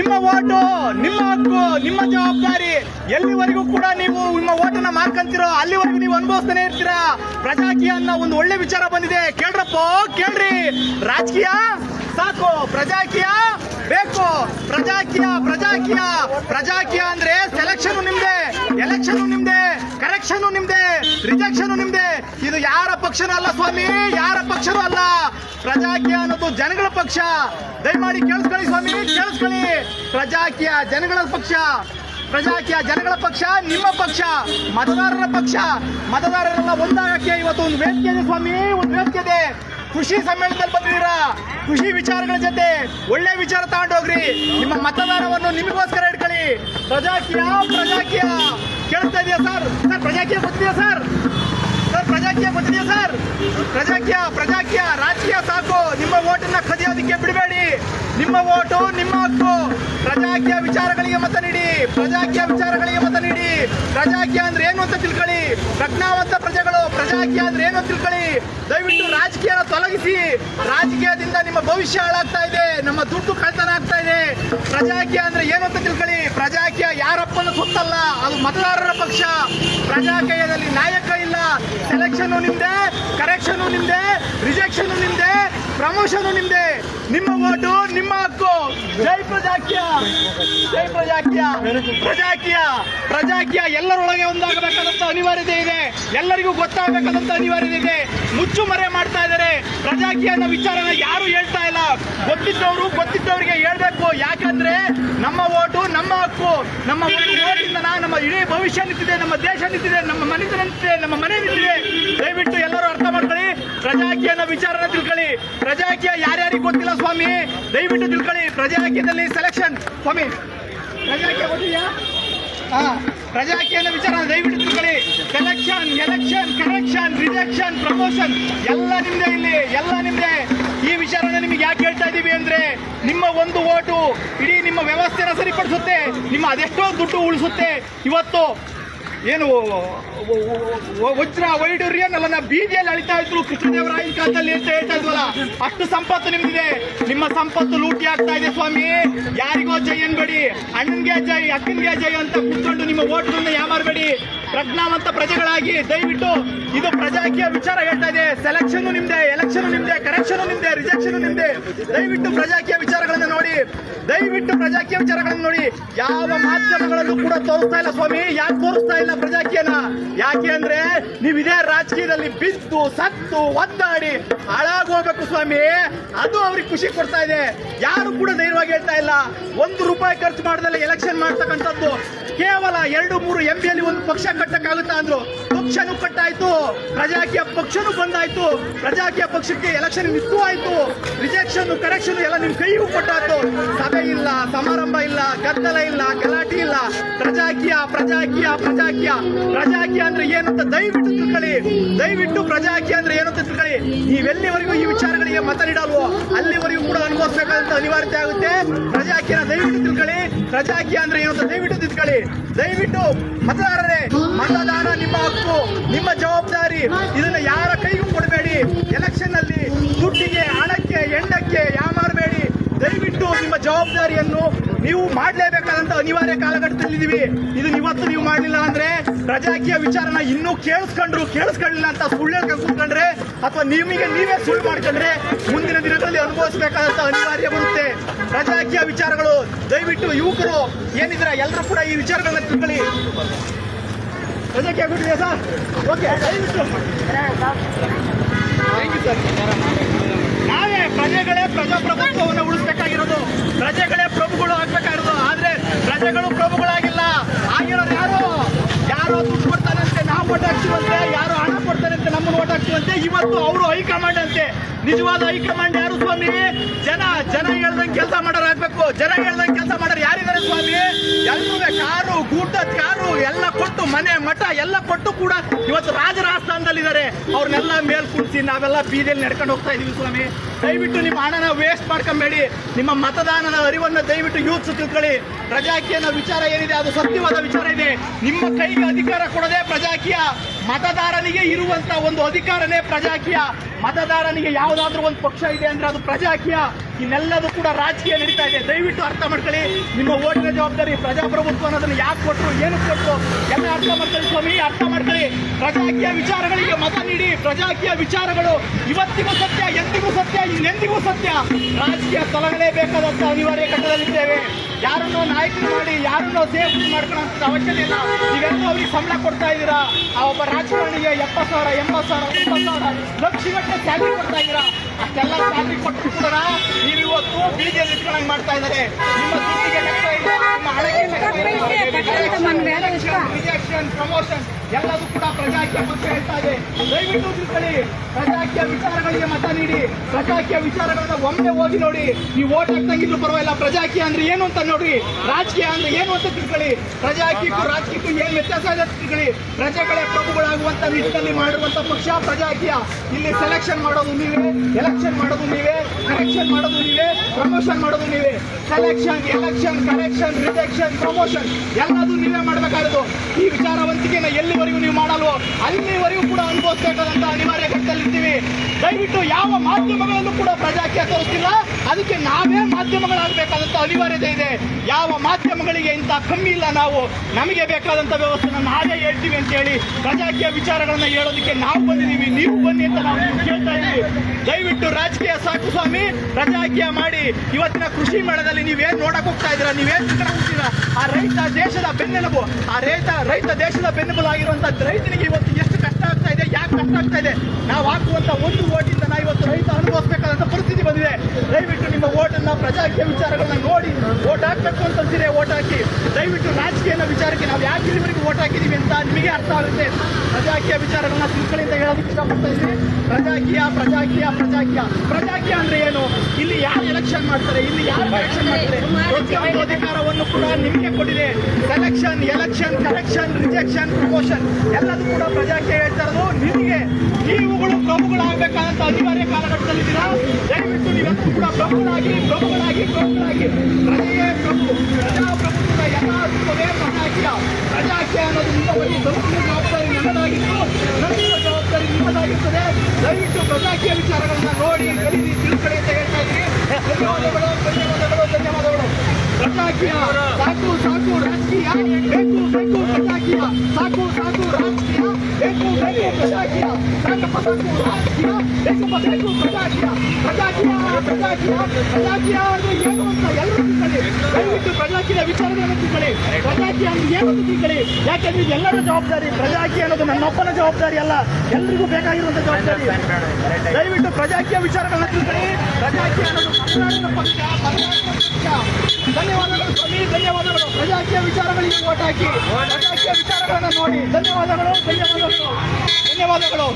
ನಿಮ್ಮ ಓಟು, ನಿಮ್ಮ ಹಕ್ಕು, ನಿಮ್ಮ ಜವಾಬ್ದಾರಿ. ಎಲ್ಲಿವರೆಗೂ ಕೂಡ ನೀವು ನಿಮ್ಮ ಓಟನ್ನ ಮಾರ್ಕಂತಿರೋ, ಅಲ್ಲಿವರೆಗೂ ನೀವು ಅನುಭವಿಸ್ತಾನೆ ಇರ್ತೀರಾ? ಪ್ರಜಾಕೀಯ ಅನ್ನೋ ಒಂದು ಒಳ್ಳೆ ವಿಚಾರ ಬಂದಿದೆ. ಕೇಳ್ರಪ್ಪ, ಕೇಳ್ರಿ. ರಾಜಕೀಯ, ಸಾಕು. ಪ್ರಜಾಕೀಯ, ಬೇಕು. ಪ್ರಜಾಕೀಯ ಪ್ರಜಾಕೀಯ. ಪ್ರಜಾಕೀಯ ಅಂದ್ರೆ ಸೆಲೆಕ್ಷನ್ ನಿಮ್ದೆ ಎಲೆಕ್ಷನ್ ನಿಮ್ದೆ ಕರೆಕ್ಷನ್ ನಿಮ್ದೆ ರಿಜೆಕ್ಷನ್ ನಿಮ್ದೆ. ಇದು ಯಾರ ಪಕ್ಷನೂ ಅಲ್ಲ ಸ್ವಾಮಿ, ಯಾರ ಪಕ್ಷನೂ ಅಲ್ಲ. ಪ್ರಜಾಕೀಯ ಅನ್ನೋದು ಜನಗಳ ಪಕ್ಷ. ದಯಮಾಡಿ ಕೇಳಿಸ್ಕೊಳ್ಳಿ ಸ್ವಾಮಿ, ಕೇಳಿಸ್ಕೊಳ್ಳಿ. ಪ್ರಜಾಕೀಯ ಜನಗಳ ಪಕ್ಷ, ಪ್ರಜಾಕೀಯ ಜನಗಳ ಪಕ್ಷ, ನಿಮ್ಮ ಪಕ್ಷ, ಮತದಾರರ ಪಕ್ಷ. ಮತದಾರರೆಲ್ಲ ಒಂದಾಗಕ್ಕೆ ಇವತ್ತು ಒಂದು ವೇದಿಕೆ ಇದೆ ಸ್ವಾಮಿ, ಒಂದು ವೇದಿಕೆ ಇದೆ. ಕೃಷಿ ಸಮ್ಮೇಳನದಲ್ಲಿ ಬಂದಿದ್ದೀರಾ? ಕೃಷಿ ವಿಚಾರಗಳ ಜೊತೆ ಒಳ್ಳೆ ವಿಚಾರ ತಗೊಂಡೋಗ್ರಿ. ನಿಮ್ಮ ಮತದಾರವನ್ನು ನಿಮಗೋಸ್ಕರ ಇಟ್ಕೊಳ್ಳಿ ಪ್ರಜಾಕೀಯ ಪ್ರಜಾಕೀಯ. ಕೇಳ್ತಾ ಇದೆಯಾ ಸರ್ ಸರ್ ಪ್ರಜಾಕೀಯ ಗೊತ್ತಿದೆಯಾ ಸರ್ ಸರ್ ಪ್ರಜಾಕೀಯ ಗೊತ್ತಿದೆಯಾ ಸರ್ ಪ್ರಜಾಕೀಯ ಪ್ರಜಾಕೀಯ ರಾಜಕೀಯ ಸಾಕು ನಿಮ್ಮ ಕದಿಯೋದಕ್ಕೆ ಬಿಡಬೇಡಿ. ನಿಮ್ಮ ಓಟು, ನಿಮ್ಮ ಹಕ್ಕು. ಪ್ರಜಾಕೀಯ ವಿಚಾರಗಳಿಗೆ ಮತ ನೀಡಿ. ಪ್ರಜಾಕೀಯ ವಿಚಾರಗಳಿಗೆ ಮತ ನೀಡಿ. ಪ್ರಜಾಕೀಯ ಅಂದ್ರೆ ಏನು ಅಂತ ತಿಳ್ಕೊಳ್ಳಿ. ಪ್ರಜ್ಞಾವಂತ ಪ್ರಜೆಗಳು, ಪ್ರಜಾಕೀಯ ಅಂದ್ರೆ ಏನು ತಿಳ್ಕೊಳ್ಳಿ. ದಯವಿಟ್ಟು ರಾಜಕೀಯನ ತೊಲಗಿಸಿ. ರಾಜಕೀಯದಿಂದ ನಿಮ್ಮ ಭವಿಷ್ಯ ಹಾಳಾಗ್ತಾ ಇದೆ. ನಮ್ಮ ದುಡ್ಡು ಕಳ್ತನ ಆಗ್ತಾ ಇದೆ. ಪ್ರಜಾಕೀಯ ಅಂದ್ರೆ ಏನು ಅಂತ ತಿಳ್ಕೊಳ್ಳಿ. ಪ್ರಜಾಕೀಯ ಯಾರಪ್ಪನ ಸುತ್ತಲ್ಲ ಅದು ಮತದಾರರ ಪಕ್ಷ. ಪ್ರಜಾಕೀಯದಲ್ಲಿ ನಾಯಕ ಸೆಲೆಕ್ಷನ್ ನಿಮ್ದೆ ಕರೆಕ್ಷನ್ ನಿಮ್ದೆ ರಿಜೆಕ್ಷನ್ ನಿಮ್ದೆ ಪ್ರಮೋಷನ್ ನಿಮ್ದೆ. ನಿಮ್ಮ ಓಟು, ನಿಮ್ಮ ಹಕ್ಕು. ಜೈ ಪ್ರಜಾಕೀಯ, ಜೈ ಪ್ರಜಾಕ್ಯ ಪ್ರಜಾಕ್ಯ ಪ್ರಜಾಕ್ಯ. ಎಲ್ಲರೊಳಗೆ ಒಂದಾಗಬೇಕಾದಂತ ಅನಿವಾರ್ಯತೆ ಇದೆ. ಎಲ್ಲರಿಗೂ ಗೊತ್ತಾಗಬೇಕಾದಂತ ಅನಿವಾರ್ಯತೆ ಇದೆ. ಮುಚ್ಚು ಮರೆ ಮಾಡ್ತಾ ಇದ್ದಾರೆ. ಪ್ರಜಾಕೀಯ ಅನ್ನೋ ವಿಚಾರನ ಯಾರು ಹೇಳ್ತಾ ಇಲ್ಲ. ಗೊತ್ತಿದ್ದವರು ಗೊತ್ತಿದ್ದವರಿಗೆ ಹೇಳ್ಬೇಕು. ಯಾಕಂದ್ರೆ ನಮ್ಮ ಓಟು, ನಮ್ಮ ಹಕ್ಕು. ನಮ್ಮ ಓಟಿಂದ ನಮ್ಮ ಇಡೀ ಭವಿಷ್ಯ ನಿಂತಿದೆ, ನಮ್ಮ ದೇಶ ನಿಂತಿದೆ, ನಮ್ಮ ಮನೆ ನಿಂತಿದೆ, ನಮ್ಮ ಮನೆ ನಿಂತಿದೆ. ದಯವಿಟ್ಟು ಎಲ್ಲರೂ ಅರ್ಥ ಮಾಡ್ಕೊಳ್ಳಿ. ಪ್ರಜಾಕೀಯ ಅನ್ನೋ ವಿಚಾರನ ತಿಳ್ಕೊಳ್ಳಿ. ಪ್ರಜಾಕೀಯ ಯಾರ್ಯಾರಿಗೆ ಗೊತ್ತಿಲ್ಲ ಸ್ವಾಮಿ? ದಯವಿಟ್ಟು ತಿಳ್ಕೊಳ್ಳಿ. ಪ್ರಜಾಕೀಯದಲ್ಲಿ ಸೆಲೆಕ್ಷನ್ ಸ್ವಾಮಿ, ಪ್ರಜಾಕೀಯ ಗೊತ್ತಿದೆಯಾ? ಹಾ ಪ್ರಜಾಕೀಯ ಅನ್ನೋ ವಿಚಾರ ದಯವಿಟ್ಟು ತಿಳ್ಕೊಳ್ಳಿ. Selection election correction rejection promotion ಎಲ್ಲ ನಿಮ್ದೆ ಇಲ್ಲಿ, ಎಲ್ಲ ನಿಮ್ದೆ. ಈ ವಿಚಾರನ ನಿಮಗೆ ಯಾಕೆ ಹೇಳ್ತಾ ಇದ್ದೀವಿ ಅಂದ್ರೆ, ನಿಮ್ಮ ಒಂದು ಓಟು ಇಡೀ ನಿಮ್ಮ ವ್ಯವಸ್ಥೆನ ಸರಿಪಡಿಸುತ್ತೆ, ನಿಮ್ಮ ಅದೆಷ್ಟೋ ದುಡ್ಡು ಉಳಿಸುತ್ತೆ. ಇವತ್ತು ಏನು ವಜ್ರ ವೈಡೂರ್ಯ ನನ್ನ ಬೀದಿಯಲ್ಲಿ ಅಳಿತಾ ಇದ್ರು ಕೃಷ್ಣದೇವರಾಯನ ಕಾಲದಲ್ಲಿ ಅಂತ ಹೇಳ್ತಾ ಇದ್ವಲ್ಲ. ಅಷ್ಟು ಸಂಪತ್ತು ನಿಮ್ದಿದೆ ನಿಮ್ಮ ಸಂಪತ್ತು ಲೂಟಿ ಆಗ್ತಾ ಇದೆ ಸ್ವಾಮಿ. ಯಾರಿಗೋ ಜೈ ಅನ್ಬೇಡಿ. ಅಣ್ಣನ್ಗೆ ಜೈ, ಅಕ್ಕನ್ಗೆ ಜೈ ಅಂತ ಕೂತ್ಕೊಂಡು ನಿಮ್ಮ ಓಟ್ಗಳನ್ನ ಯಾಮಾರಬೇಡಿ. ಪ್ರಜ್ಞಾವಂತ ಪ್ರಜೆಗಳಾಗಿ ದಯವಿಟ್ಟು ಇದು ಪ್ರಜಾಕೀಯ ವಿಚಾರ ಹೇಳ್ತಾ ಇದೆ. ಸೆಲೆಕ್ಷನ್ ನಿಮ್ದೆ ಎಲೆಕ್ಷನ್ ನಿಮ್ದೆ ಕರೆಕ್ಷನ್ ನಿಮ್ದೆ ರಿಜೆಕ್ಷನ್ ನಿಮ್ದೆ. ದಯವಿಟ್ಟು ಪ್ರಜಾಕೀಯ ವಿಚಾರಗಳನ್ನ ನೋಡಿ. ದಯವಿಟ್ಟು ಪ್ರಜಾಕೀಯ ವಿಚಾರಗಳನ್ನು ನೋಡಿ. ಯಾವ ಮಾಧ್ಯಮಗಳಲ್ಲೂ ಕೂಡ ತೋರಿಸ್ತಾ ಇಲ್ಲ ಸ್ವಾಮಿ. ಯಾಕೆ ತೋರಿಸ್ತಾ ಇಲ್ಲ ಪ್ರಜಾಕೀಯನ? ಯಾಕೆ ಅಂದ್ರೆ ನೀವು ಇದೇ ರಾಜಕೀಯದಲ್ಲಿ ಬಿದ್ದು, ಸತ್ತು, ಒದ್ದಾಡಿ ಹಾಳಾಗೋಗ್ಬೇಕು ಸ್ವಾಮಿ. ಅದು ಅವ್ರಿಗೆ ಖುಷಿ ಕೊಡ್ತಾ ಇದೆ. ಯಾರು ಕೂಡ ಧೈರ್ಯವಾಗಿ ಹೇಳ್ತಾ ಇಲ್ಲ. ಒಂದು ರೂಪಾಯಿ ಖರ್ಚು ಮಾಡದಲ್ಲ ಎಲೆಕ್ಷನ್ ಮಾಡ್ತಕ್ಕಂಥದ್ದು. ಕೇವಲ ಎರಡು ಮೂರು ಎಂ ಪಿಯಲ್ಲಿ ಒಂದು ಪಕ್ಷ ಕಟ್ಟಕ್ಕಾಗುತ್ತಾ ಅಂದ್ರು. ಪಕ್ಷನೂ ಕಟ್ಟಾಯ್ತು, ಪ್ರಜಾಕೀಯ ಪಕ್ಷನೂ ಬಂದಾಯ್ತು. ಪ್ರಜಾಕೀಯ ಪಕ್ಷಕ್ಕೆ ಎಲೆಕ್ಷನ್ ಮಿಸ್ಸು ಆಯ್ತು. ರಿಜೆಕ್ಷನ್ ಕರೆಕ್ಷನ್ ಎಲ್ಲ ನಿಮ್ ಕೈಗೂ ಕೊಟ್ಟಾಯ್ತು. ಸಭೆ ಇಲ್ಲ, ಸಮಾರಂಭ ಇಲ್ಲ, ಗದ್ದಲ ಇಲ್ಲ ಪ್ರಜಾಕೀಯ ಪ್ರಜಾಕೀಯ ಪ್ರಜಾಕೀಯ. ಪ್ರಜಾಕೀಯ ಅಂದ್ರೆ ಏನು ಅಂತ ದಯವಿಟ್ಟು ತಿಳ್ಕೊಳ್ಳಿ. ದಯವಿಟ್ಟು ಪ್ರಜಾಕೀಯ ಅಂದ್ರೆ ಏನು ಅಂತ ತಿಳ್ಕೊಳ್ಳಿ. ನೀವೆಲ್ಲಿವರೆಗೂ ಈ ವಿಚಾರಗಳಿಗೆ ಮತ ನೀಡಲ್ವೋ ಅಲ್ಲಿವರೆಗೂ ಕೂಡ ಅನುಭವಿಸಬೇಕಾದಂತ ಅನಿವಾರ್ಯತೆ ಆಗುತ್ತೆ. ಪ್ರಜಾಕೀಯ ದಯವಿಟ್ಟು ತಿಳ್ಕೊಳ್ಳಿ. ಪ್ರಜಾಕೀಯ ಅಂದ್ರೆ ಏನು ಅಂತ ದಯವಿಟ್ಟು ತಿಳ್ಕೊಳ್ಳಿ. ದಯವಿಟ್ಟು ಮತದಾರರೇ, ಮತದಾನ ನಿಮ್ಮ ಹಕ್ಕು, ನಿಮ್ಮ ಜವಾಬ್ದಾರಿ. ಇದನ್ನ ಯಾರ ಕೈಗೂ ಕೊಡಬೇಡಿ. ಎಲೆಕ್ಷನ್ ಅಲ್ಲಿ ದುಡ್ಡಿಗೆ, ಹಣಕ್ಕೆ, ಎಂಡಕ್ಕೆ ಯಾಮಾರಬೇಡಿ ದಯವಿಟ್ಟು ನಿಮ್ಮ ಜವಾಬ್ದಾರಿಯನ್ನು ನೀವು ಮಾಡಲೇಬೇಕಾದಂತ ಅನಿವಾರ್ಯ ಕಾಲಘಟ್ಟದಲ್ಲಿದ್ದೀವಿ. ಇದನ್ನ ಇವತ್ತು ನೀವು ಮಾಡಲಿಲ್ಲ ಅಂದ್ರೆ ಪ್ರಜಾಕೀಯ ವಿಚಾರನ ಇನ್ನೂ ಕೇಳಿಸ್ಕೊಂಡ್ರು, ಕೇಳಿಸ್ಕೊಳ್ಳಿಲ್ಲ ಅಂತ ಸುಳ್ಳು ಕೂತ್ಕೊಂಡ್ರೆ ಅಥವಾ ನಿಮಗೆ ನೀವೇ ಸುಳ್ಳು ಮಾಡ್ಕೊಂಡ್ರೆ ಮುಂದಿನ ದಿನಗಳಲ್ಲಿ ಅನುಭವಿಸಬೇಕಾದಂತ ಅನಿವಾರ್ಯ ಬರುತ್ತೆ. ಪ್ರಜಾಕೀಯ ವಿಚಾರಗಳು, ದಯವಿಟ್ಟು ಯುವಕರು ಏನಿದ್ರೆ ಎಲ್ಲರೂ ಕೂಡ ಈ ವಿಚಾರಗಳನ್ನ ತಿಳ್ಕೊಳ್ಳಿ. ಪ್ರಜಾಕೀಯ ಸರ್? ಓಕೆ ದಯವಿಟ್ಟು. ಥ್ಯಾಂಕ್ ಯು ಸರ್ ಪ್ರಜೆಗಳೇ ಪ್ರಜಾಪ್ರಭುತ್ವವನ್ನು ಉಳಿಸ್ಬೇಕಾಗಿರೋದು. ಪ್ರಜೆಗಳೇ ಪ್ರಭುಗಳು ಆಗ್ಬೇಕಾಗಿರೋದು. ಆದ್ರೆ ಪ್ರಜೆಗಳು ಪ್ರಭುಗಳಾಗಿಲ್ಲ. ಆಗಿರೋರು ಯಾರು? ಯಾರೋ ದುಡ್ಡು ಕೊಡ್ತಾರಂತೆ ನಾವು ಓಟ್ ಹಾಕ್ತೀವಂತೆ ಯಾರು ಹಣ ಕೊಡ್ತಾರಂತೆ ನಮ್ಮನ್ನು ಓಟ್ ಹಾಕ್ತೀವಂತೆ ಅವರು ಹೈಕಮಾಂಡ್ ಅಂತೆ. ನಿಜವಾದ ಹೈಕಮಾಂಡ್ ಯಾರು ಸ್ವಾಮಿ? ಜನ ಜನ ಹೇಳ್ದಂಗೆ ಕೆಲಸ ಮಾಡೋರು ಆಗ್ಬೇಕು. ಜನ ಹೇಳ್ದಂಗೆ ಕೆಲಸ ಮಾಡೋರು ಯಾರಿದ್ದಾರೆ ಸ್ವಾಮಿ? ಎಲ್ಲರೂ ಕಾರು ಗೂಟ ಕಾರು ಎಲ್ಲ ಕೊಟ್ಟು ಮನೆ, ಮಠ ಎಲ್ಲ ಕೊಟ್ಟು ಕೂಡ ಇವತ್ತು ರಾಜರ ಆಸ್ಥಾನದಲ್ಲಿದ್ದಾರೆ ಅವ್ರನ್ನೆಲ್ಲ ಮೇಲ್ ಕುಡಿಸಿ ನಾವೆಲ್ಲ ಬೀದಿಯಲ್ಲಿ ನಡ್ಕೊಂಡು ಹೋಗ್ತಾ ಇದೀವಿ ಸ್ವಾಮಿ. ದಯವಿಟ್ಟು ನಿಮ್ಮ ಹಣನ ವೇಸ್ಟ್ ಮಾಡ್ಕೊಂಬೇಡಿ. ನಿಮ್ಮ ಮತದಾನದ ಅರಿವನ್ನು ದಯವಿಟ್ಟು ಯೂತ್ಸ್ ತಿಳ್ಕೊಳ್ಳಿ. ಪ್ರಜಾಕೀಯನ ವಿಚಾರ ಏನಿದೆ? ಅದು ಸತ್ಯವಾದ ವಿಚಾರ ಇದೆ. ನಿಮ್ಮ ಕೈಗೆ ಅಧಿಕಾರ ಕೊಡದೆ ಪ್ರಜಾಕೀಯ. ಮತದಾರನಿಗೆ ಇರುವಂತ ಒಂದು ಅಧಿಕಾರನೇ ಪ್ರಜಾಕೀಯ. ಮತದಾರನಿಗೆ ಯಾವುದಾದ್ರೂ ಒಂದು ಪಕ್ಷ ಇದೆ ಅಂದ್ರೆ ಅದು ಪ್ರಜಾಕೀಯ. ಇನ್ನೆಲ್ಲದೂ ಕೂಡ ರಾಜಕೀಯ ನಡೀತಾ ಇದೆ. ದಯವಿಟ್ಟು ಅರ್ಥ ಮಾಡ್ಕೊಳ್ಳಿ. ನಿಮ್ಮ ಓಟಿನ ಜವಾಬ್ದಾರಿ ಪ್ರಜಾಪ್ರಭುತ್ವ ಅನ್ನೋದನ್ನ ಯಾಕೆ ಕೊಟ್ಟರು ಏನು ಕೊಟ್ಟರು ಎಲ್ಲ ಅರ್ಥ ಮಾಡ್ಕೊಳ್ಳಿ ಸ್ವಾಮಿ, ಅರ್ಥ ಮಾಡ್ಕೊಳ್ಳಿ. ಪ್ರಜಾಕೀಯ ವಿಚಾರಗಳಿಗೆ ಮತ ನೀಡಿ. ಪ್ರಜಾಕೀಯ ವಿಚಾರಗಳು ಇವತ್ತಿಗೂ ಸತ್ಯ, ಎಂದಿಗೂ ಸತ್ಯ, ಇನ್ನೆಂದಿಗೂ ಸತ್ಯ. ರಾಜಕೀಯ ತೊಲಗಲೇಬೇಕಾದಂತ ಅನಿವಾರ್ಯ ಘಟ್ಟದಲ್ಲಿದ್ದೇವೆ. ಯಾರನ್ನೋ ನಾಯಕರು ಮಾಡಿ, ಯಾರನ್ನೋ ಸೇಫ್ ಮಾಡ್ಕೊಳ್ಳೋ ಅವಶ್ಯಕತೆ ಇಲ್ಲ. ನೀವೆಲ್ಲ ಅವ್ರಿಗೆ ಸಂಬಳ ಕೊಡ್ತಾ ಇದ್ದೀರಾ. ಆ ಒಬ್ಬ ರಾಜಕಾರಣಿಗೆ ಎಪ್ಪತ್ತು ಸಾವಿರ, ಎಂಬತ್ತು ಸಾವಿರ, ಇಪ್ಪತ್ತು ಸಾವಿರ, ಲಕ್ಷಗಟ್ಟಲೆ ಸ್ಯಾಲ್ರಿ ಕೊಡ್ತಾ ಅಷ್ಟೆಲ್ಲ ಸ್ಯಾಲ್ರಿ ಕೊಟ್ಟು ಕೂಡ ನೀವು ಇವತ್ತು ಬೀದಿಯಲ್ಲಿ ಇಟ್ಕೊಂಡಂಗೆ ಮಾಡ್ತಾ ಇದ್ದಾರೆ. ನಿಮ್ಮ ದುಡ್ಡಿಗೆ ನಿಮ್ಮ ಪ್ರಮೋಷನ್ ಎಲ್ಲದೂ ಕೂಡ ಪ್ರಜಾಕ್ಯ ಪಕ್ಷ ಹೇಳ್ತಾ ಇದೆ. ದಯವಿಟ್ಟು ತಿಳ್ಕೊಳ್ಳಿ ಪ್ರಜಾಕೀಯ ವಿಚಾರಗಳಿಗೆ ಮತ ನೀಡಿ. ಪ್ರಜಾಕೀಯ ವಿಚಾರಗಳನ್ನ ಒಮ್ಮೆ ಹೋಗಿ ನೋಡಿ. ನೀವು ಓಟ್ ಹಾಕ್ದಂಗಿದ್ರು ಪರವಾಗಿಲ್ಲ. ಪ್ರಜಾಕೀಯ ಅಂದ್ರೆ ಏನು ಅಂತ ನೋಡಿ. ರಾಜಕೀಯ ಅಂದ್ರೆ ಏನು ಅಂತ ತಿಳ್ಕೊಳ್ಳಿ. ಪ್ರಜಾಕೀಯಕ್ಕೂ ರಾಜಕೀಯಕ್ಕೂ ಏನ್ ವ್ಯತ್ಯಾಸ ಇದೆ ತಿಳ್ಕೊಳ್ಳಿ. ಪ್ರಜೆಗಳೇ ಪ್ರಭುಗಳಾಗುವಂತ ನಿಟ್ಟಿನಲ್ಲಿ ಮಾಡಿರುವಂತ ಪಕ್ಷ ಪ್ರಜಾಕೀಯ. ಇಲ್ಲಿ ಸೆಲೆಕ್ಷನ್ ಮಾಡೋದು ನೀವೇ. ಎಲೆಕ್ಷನ್ ಮಾಡೋದು ನೀವೇ ಕಲೆಕ್ಷನ್ ಮಾಡೋದು ನೀವೇ ಪ್ರಮೋಷನ್ ಮಾಡೋದು ನೀವೇ. Collection election collection rejection promotion ಎಲ್ಲದೂ ನೀವೇ ಮಾಡಬೇಕಾಗಿರೋದು ಈ ವಿಚಾರವಂತಿಕೆನ ಎಲ್ಲಿವರೆಗೂ ನೀವು ಮಾಡಲ್ವೋ, ಅಲ್ಲಿವರೆಗೂ ಕೂಡ ಅನುಭವಿಸಬೇಕಾದಂತಹ ಅನಿವಾರ್ಯ ಘಟ್ಟದಲ್ಲಿರ್ತೀವಿ ದಯವಿಟ್ಟು ಯಾವ ಮಾಧ್ಯಮಗಳಲ್ಲೂ ಕೂಡ ಪ್ರಜಾಕೀಯ ತೋರಿಸ್ತಿಲ್ಲ. ಅದಕ್ಕೆ ನಾವೇ ಮಾಧ್ಯಮಗಳಾಗಬೇಕಾದಂತ ಅನಿವಾರ್ಯತೆ ಇದೆ. ಯಾವ ಮಾಧ್ಯಮಗಳಿಗೆ ಇಂಥ ಕಮ್ಮಿ ಇಲ್ಲ ನಾವು. ನಮಗೆ ಬೇಕಾದಂತ ವ್ಯವಸ್ಥೆನ ನಾವೇ ಹೇಳ್ತೀವಿ ಅಂತ ಹೇಳಿ ಪ್ರಜಾಕೀಯ ವಿಚಾರಗಳನ್ನ ಹೇಳೋದಕ್ಕೆ ನಾವು ಬಂದಿದ್ದೀವಿ. ನೀವು ಬನ್ನಿ ಅಂತ ನಾವು ಕೇಳ್ತಾ ಇದ್ದೀವಿ. ದಯವಿಟ್ಟು ರಾಜಕೀಯ ಸಾಕು ಸ್ವಾಮಿ ರಾಜಕೀಯ ಮಾಡಿ ಇವತ್ತಿನ ಕೃಷಿ ಮೇಳದಲ್ಲಿ ನೀವೇನ್ ನೋಡಕ್ ಹೋಗ್ತಾ ಇದ್ದೀರಾ? ನೀವೇನ್ ಚಿತ್ರ ಆ ರೈತ ದೇಶದ ಬೆನ್ನೆಲುಬು ಆ ರೈತ ರೈತ ದೇಶದ ಬೆನ್ನೆಲುಬಾಗಿರುವಂತ ರೈತನಿಗೆ ಇವತ್ತು ಎಷ್ಟು ಕಷ್ಟ ಆಗ್ತಾ ಇದೆ ಯಾಕೆ ಕಷ್ಟ ಆಗ್ತಾ ಇದೆ? ನಾವು ಹಾಕುವಂತ ಒಂದು ಓಟಿಂದ ನಾವು ಇವತ್ತು ರೈತ ಅನುಭವಿಸಬೇಕಾದಂತ ಪರಿಸ್ಥಿತಿ ಬಂದಿದೆ. ದಯವಿಟ್ಟು ನಿಮ್ಮ ಓಟನ್ನ ಪ್ರಜಾಕೀಯ ವಿಚಾರಗಳನ್ನ ನೋಡಿ ಓಟ್ ಹಾಕ್ಬೇಕು ಅಂತ ಅಂತೀರಿ ಓಟ್ ಹಾಕಿ. ದಯವಿಟ್ಟು ರಾಜಕೀಯನ ವಿಚಾರಕ್ಕೆ ನಾವು ಯಾಕೆ ಇಲ್ಲಿವರೆಗೂ ಓಟ್ ಹಾಕಿದೀವಿ ಅಂತ ನಿಮಗೆ ಅರ್ಥ ಆಗುತ್ತೆ. ಪ್ರಜಾಕೀಯ ವಿಚಾರಗಳನ್ನ ತಿಳ್ಕೊಳ್ಳಿಂದ ಹೇಳೋದಕ್ಕೆ ಇಷ್ಟಪಡ್ತಾ ಇದ್ದೀನಿ. ಪ್ರಜಾಕೀಯ ಪ್ರಜಾಕೀಯ ಪ್ರಜಾಕೀಯ. ಪ್ರಜಾಕೀಯ ಅಂದ್ರೆ ಏನು? ಇಲ್ಲಿ ಯಾರು ಎಲೆಕ್ಷನ್ ಮಾಡ್ತಾರೆ? ಇಲ್ಲಿ ಯಾರು ಎಲೆಕ್ಷನ್ ಮಾಡ್ತಾರೆ? ಪ್ರತಿಯೊಂದು ಅಧಿಕಾರವನ್ನು ಕೂಡ ನಿಮಗೆ ಕೊಟ್ಟಿದೆ. Selection election collection rejection promotion ಎಲ್ಲದೂ ಕೂಡ ಪ್ರಜಾಕ್ಕೆ ಹೇಳ್ತಾ ಇರೋದು. ನಿಮಗೆ ನೀವುಗಳು ಪ್ರಮುಖಗಳಾಗಬೇಕಾದಂತ ಅನಿವಾರ್ಯ ಕಾಲಘಟ್ಟದಲ್ಲಿದ್ದೀರಾ ದಯವಿಟ್ಟು ನೀವೆಲ್ಲರೂ ಕೂಡ ಪ್ರಭುಗಳಾಗಿ ಪ್ರಭುಗಳಾಗಿ ಪ್ರಭುಗಳಾಗಿ ಪ್ರಜೆಯೇ ಪ್ರಭು. ಪ್ರಜಾಪ್ರಭುತ್ವದ ಎಲ್ಲ ರೂಪವೇ ಪ್ರಜಾಕೀಯ. ಅನ್ನೋದು ನಿಮ್ಮ ಬಗ್ಗೆ ಸಂಪೂರ್ಣ ಜವಾಬ್ದಾರಿ ನನ್ನದಾಗಿತ್ತು ನನ್ನ ಜವಾಬ್ದಾರಿ ನಿಮ್ಮದಾಗಿರ್ತದೆ ದಯವಿಟ್ಟು ಪ್ರಜಾಕೀಯ ವಿಚಾರಗಳನ್ನ ನೋಡಿ ಕಲೀರಿ ತಿಳ್ಕೊಳ್ಳಿ ಅಂತ ಹೇಳ್ತಾ ಇದ್ದೀನಿ ಧನ್ಯವಾದಗಳು ಧನ್ಯವಾದಗಳು ಧನ್ಯವಾದಗಳು ಪ್ರಜಾಕೀಯ ಸಾಕು ಸಾಕು ರಾಜಕೀಯ ಬೇಕು ಬೇಕು ಪ್ರಜಾಕೀಯ ಸಾಕು ಸಾಕು ರಾಜಕೀಯ ಬೇಕು ಬೇಕು ಪ್ರಜಾಕೀಯ ಸಾಕಪ್ಪ ಸಾಕು ರಾಜಕೀಯ ಬೇಕಪ್ಪ ಬೇಕು ಪ್ರಜಾಕೀಯ ಪ್ರಜಾಕೀಯ ಪ್ರಜಾಕೀಯ ಪ್ರಜಾಕೀಯ ಅಂದ್ರೆ ಏನು ಅಂತ ಎಲ್ಲರೂ ತಿಳ್ಕೊಳ್ಳಿ ದಯವಿಟ್ಟು ಪ್ರಜಾಕೀಯ ವಿಚಾರಗಳನ್ನು ತಿಳ್ಕೊಳ್ಳಿ ಪ್ರಜಾಕೀಯ ಅಂದ್ರೆ ಏನು ತಿಳ್ಕೊಳ್ಳಿ ಯಾಕೆಂದ್ರೆ ಎಲ್ಲರ ಜವಾಬ್ದಾರಿ ಪ್ರಜಾಕೀಯ ಅನ್ನೋದು ನನ್ನೊಬ್ಬನ ಜವಾಬ್ದಾರಿ ಅಲ್ಲ ಎಲ್ರಿಗೂ ಬೇಕಾಗಿರುವಂತ ಜವಾಬ್ದಾರಿ ದಯವಿಟ್ಟು ಪ್ರಜಾಕೀಯ ವಿಚಾರಗಳನ್ನ ತಿಳ್ಕೊಳ್ಳಿ ಪ್ರಜಾಕೀಯ ಅನ್ನೋದು ಕರ್ನಾಟಕ ಪಕ್ಷ ಕರ್ನಾಟಕ ಪಕ್ಷ ಧನ್ಯವಾದಗಳು ಸ್ವಾಮಿ ಧನ್ಯವಾದಗಳು, ಪ್ರಜಾಕೀಯ ವಿಚಾರಗಳಿಗೆ ಓಟ್ ಹಾಕಿ, ಪ್ರಜಾಕೀಯ ವಿಚಾರಗಳನ್ನ ನೋಡಿ. ಧನ್ಯವಾದಗಳು ಧನ್ಯವಾದಗಳು. ಧನ್ಯವಾದಗಳು.